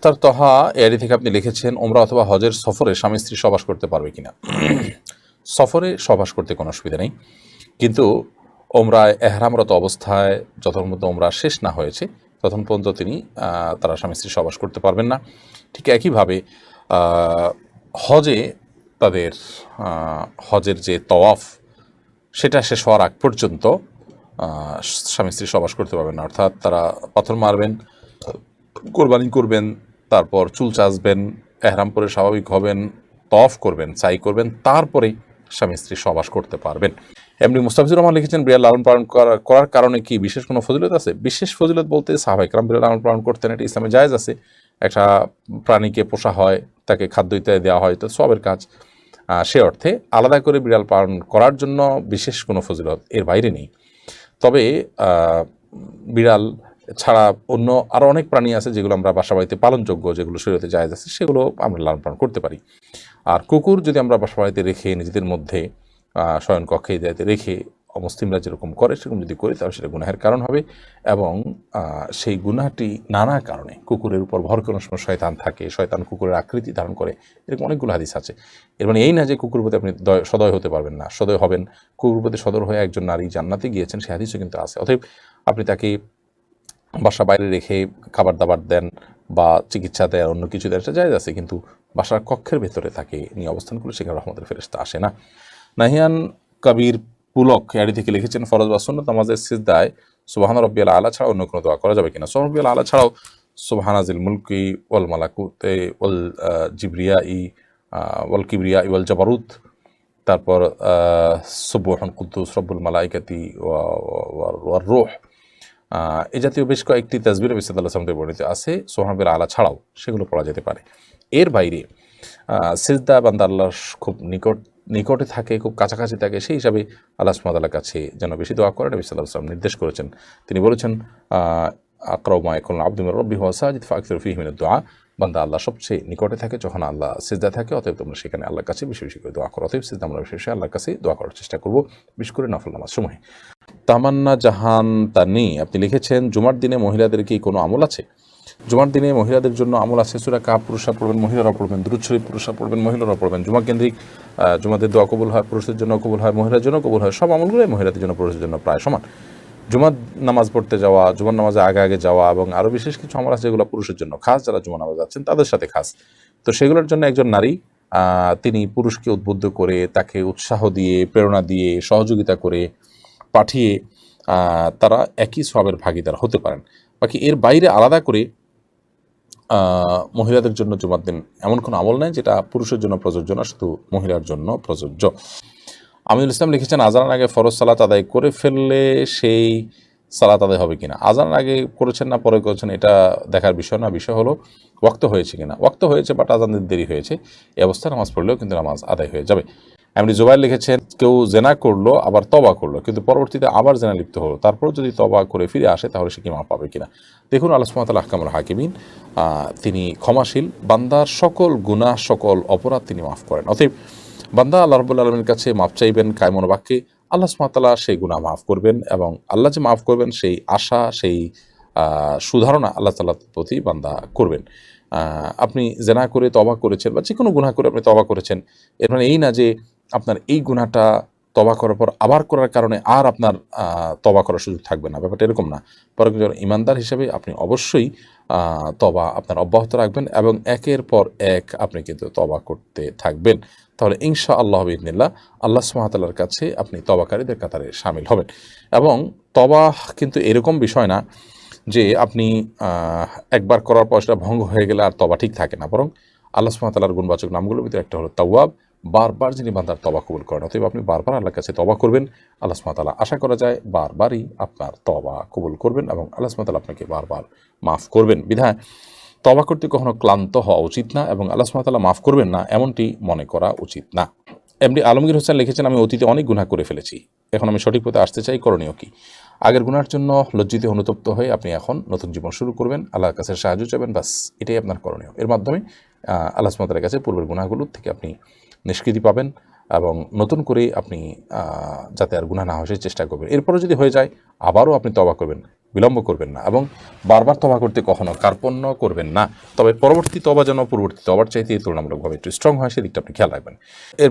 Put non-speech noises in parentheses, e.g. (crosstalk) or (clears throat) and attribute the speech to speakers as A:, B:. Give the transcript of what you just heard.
A: আখতার তহা এআরি থেকে আপনি লিখেছেন ওমরা অথবা হজের সফরে স্বামী স্ত্রী সবাস করতে পারবে কিনা (clears throat) সফরে সবাস করতে কোনো অসুবিধা নেই। কিন্তু ওমরায় এহরামরত অবস্থায় যতক্ষণ পর্যন্ত ওমরা শেষ না হয়েছে তখন পর্যন্ত তিনি তারা স্বামী স্ত্রী সবাস করতে পারবেন না। ঠিক একইভাবে হজে তাদের হজের যে তওয়াফ, সেটা শেষ হওয়ার আগ পর্যন্ত স্বামী স্ত্রী সবাস করতে পারবেন না। অর্থাৎ তারা পাথর মারবেন, কোরবানি করবেন তারপর চুল চাচবেন এহরাম পরে স্বাভাবিক হবেন, তফ করবেন চাই করবেন তারপরেই স্বামী স্ত্রী সবাস করতে পারবেন। এমনি মুস্তাফিজুর রহমান লিখেছেন, বিড়াল লালন পালন করার কারণে কি বিশেষ কোনো ফজিলত আছে? বিশেষ ফজিলত বলতে সাহাবাইকরাম বিড়াল লালন পালন করতেন, এটা ইসলামে জায়েজ আছে। একটা প্রাণীকে পোষা হয়, তাকে খাদ্য ইত্যাদি দেওয়া হয়, তো সবের কাজ। সে অর্থে আলাদা করে বিড়াল পালন করার জন্য বিশেষ কোনো ফজিলত এর বাইরে নেই। তবে বিড়াল ছাড়া অন্য আরও অনেক প্রাণী আছে যেগুলো আমরা বাসা বাড়িতে পালনযোগ্য যেগুলো শরীরতে জায়েজ আছে সেগুলো আমরা লালন পালন করতে পারি। আর কুকুর যদি আমরা বাসা বাড়িতে রেখে নিজেদের মধ্যে আহ, শয়ন কক্ষে ইত্যাদিতে রেখে অমুসলিমরা যেরকম করে সেরকম যদি করি তাহলে সেটা গুনাহের কারণ হবে এবং সেই গুনাহটি নানা কারণে কুকুরের উপর ভর কোনো সময় শয়তান থাকে শয়তান কুকুরের আকৃতি ধারণ করে এরকম অনেকগুলো হাদিস আছে। এর মানে এই না যে কুকুর প্রতি আপনি দয়- সদয় হতে পারবেন না সদয় হবেন। কুকুর প্রতি সদর হয়ে একজন নারী জান্নাতে গিয়েছেন সে হাদিসও কিন্তু আছে। অতএব আপনি তাকে বাসা বাইরে রেখে খাবার দাবার দেন বা চিকিৎসা দেয় অন্য কিছু দেয় সেটা জায়গা আছে। কিন্তু বাসার কক্ষের ভেতরে তাকে নিয়ে অবস্থান করলে সেখানে রহমতের ফেরেস্তা আসে না। নাহিয়ান কবির পুলক এড়ি থেকে লিখেছেন ফরজ বা সুন্নত নামাজের সিজদায় সুবাহান রব্বিয়াল আলা ছাড়া অন্য কোনো দোয়া করা যাবে কিনা? সোহান রব্বিয়াল আলা ছাড়াও সুবাহানাজিল মুলকি ওয়াল মালাকুতে আহ, জিবরিয়া ই ওয়াল কিবরিয়া ই ওয়াল জাবারুত তারপর সুবহান কুদ্দুস রব্বুল মালাইকাতি ওয়ার রোহ এই জাতীয় বেশ কয়েকটি তাজবির বিসাদ আল্লাহ সামতে বর্ণিত আছে সোহানবের আলা ছাড়াও সেগুলো পড়া যেতে পারে। এর বাইরে সিজদা বান্দা আল্লাহর খুব নিকট, নিকটে থাকে, খুব কাছাকাছি থাকে, সেই হিসাবে আল্লাহ সুমাদাল্লার কাছে যেন বেশি দোয়া করেন নবী সাল্লাহ সাল্লাম নির্দেশ করেছেন। তিনি বলেছেন আকরাউমা এখন আব্দুল রব্বি ওয়াসাজিদ ফাকসুর ফিহমিনের দোয়া বান্দা আল্লাহ সবচেয়ে নিকটে থাকে যখন আল্লাহ সিজদা থাকে, অতএব তোমরা সেখানে আল্লাহর কাছে বেশি বেশি করে দোয়া করো। অতএব সিজদা আমরা বিশেষ আল্লাহর কাছে দোয়া করার চেষ্টা করব, বিশেষ করে নফল নামাজ সময় তামান্না জাহান তানি আপনি লিখেছেন, জুমার দিনে মহিলাদের কি কোনো আমল আছে? জুমার দিনে মহিলাদের জন্য আমল আছে সুরা কাপ পুরুষরা পড়বেন মহিলারা পড়বেন, দুরুদ শরীফ পুরুষরা পড়বেন মহিলারা পড়বেন। জুমা কেন্দ্রিক জুমাদের দোয়া কবুল হয় পুরুষের জন্য কবুল হয় মহিলার জন্য কবুল হয়, সব আমলগুলোই মহিলাদের জন্য পুরুষের জন্য প্রায় সমান। জুমার নামাজ পড়তে যাওয়া, জুমার নামাজে আগে আগে যাওয়া এবং আরও বিশেষ কিছু আমল আছে যেগুলো পুরুষের জন্য খাস, যারা জুমা নামাজ যাচ্ছেন তাদের সাথে খাস। তো সেগুলোর জন্য একজন নারী তিনি পুরুষকে উদ্বুদ্ধ করে তাকে উৎসাহ দিয়ে, প্রেরণা দিয়ে, সহযোগিতা করে পাঠিয়ে তারা একই সবের ভাগিদার হতে পারেন। বাকি এর বাইরে আলাদা করে মহিলাদের জন্য জুমার দিন এমন কোনো আমল নেই যেটা পুরুষের জন্য প্রযোজ্য না, শুধু মহিলার জন্য প্রযোজ্য। আমিনুল ইসলাম লিখেছেন, আজানের আগে ফরজ সালাত আদায় করে ফেললে সেই সালাত আদায় হবে কিনা? আজানের আগে করেছেন না, পরে করেছেন, এটা দেখার বিষয় না, বিষয় হলো ওয়াক্ত হয়েছে কিনা। ওয়াক্ত হয়েছে, বাট আজানের দেরি হয়েছে। এই অবস্থায় নামাজ পড়লেও কিন্তু নামাজ আদায় হয়ে যাবে। এমনি জোবাইর লিখেছেন, কেউ জেনা করল, আবার তবা করল, কিন্তু পরবর্তীতে আবার জেনা লিপ্ত হলো। তারপর যদি তবা করে ফিরে আসে, তাহলে সে কি মা পাবে কিনা? দেখুন, আল্লাহ সুমাতাল আহকামুল হাকিমিন তিনি ক্ষমাশীল, বান্দার সকল গুনাহ, সকল অপরাধ তিনি মাফ করেন। অতএব, বান্দা আল্লাহ রবুল্লা আলমীর কাছে মাফ চাইবেন কায়মন বাক্যে আল্লাহ সুমাতালা সেই গুনাহ মাফ করবেন এবং আল্লাহ যে মাফ করবেন, সেই আশা, সেই সুধারণা আল্লাহ তাল্লাহ প্রতি বান্দা করবেন। আপনি জেনা করে তবা করেছেন বা যে কোনো গুনাহ করে আপনি তবা করেছেন, এর মানে এই না যে আপনার এই গুনাহটা তবা করার পর আবার করার কারণে আর আপনার তবা করার সুযোগ থাকবে না। ব্যাপারটা এরকম না। বরং ইমানদার হিসেবে আপনি অবশ্যই তবা আপনার অব্যাহত রাখবেন এবং একের পর এক আপনি কিন্তু তবা করতে থাকবেন। তাহলে ইনশা আল্লাহ ইবনিল্লাহ আল্লাহ সুমাতাল্লার কাছে আপনি তবাকারীদের কাতারে সামিল হবেন। এবং তবা কিন্তু এরকম বিষয় না যে আপনি একবার করার পর সেটা ভঙ্গ হয়ে গেলে আর তবা ঠিক থাকে না। বরং আল্লাহ সুমাতাল্লার গুণবাচক নামগুলোর ভিতরে একটা হলো তাওয়াব বারবার যিনি বান্দার তবা কবুল করেন, অতএব আপনি বারবার আল্লাহর কাছে তবা করবেন। আল্লাহ সুমাতাল্লাহ আশা করা যায় বারবারই আপনার তবা কবুল করবেন এবং আল্লাহ সুমাতাল্লাহ আপনাকে বারবার মাফ করবেন। বিধায় তবা করতে কখনো ক্লান্ত হওয়া উচিত না এবং আল্লাহ সুমাতাল্লাহ মাফ করবেন না, এমনটি মনে করা উচিত না। এমনি আলমগীর হোসেন লিখেছেন, আমি অতীতে অনেক গুনাহ করে ফেলেছি। এখন আমি সঠিক পথে আসতে চাই, করণীয় কি? আগের গুনার জন্য লজ্জিত, অনুতপ্ত হয়ে আপনি এখন নতুন জীবন শুরু করবেন। আল্লাহর কাছে সাহায্য চাইবেন বাস এটাই আপনার করণীয়। এর মাধ্যমে আল্লাহ সুমাতার কাছে পূর্বের গুণাগুলোর থেকে আপনি নিষ্কৃতি পাবেন এবং নতুন করে আপনি যাতে আর গুণা না হয় সেই চেষ্টা করবেন। এরপরে যদি হয়ে যায়, আবারও আপনি তবা করবেন বিলম্ব করবেন না এবং বারবার তবা করতে কখনো কার্পণ্য করবেন না। তবে পরবর্তী তবা যেন পূর্ববর্তী তবার চাইতে তুলনামূলকভাবে একটু স্ট্রং হয়, সেদিকটা আপনি খেয়াল রাখবেন। এর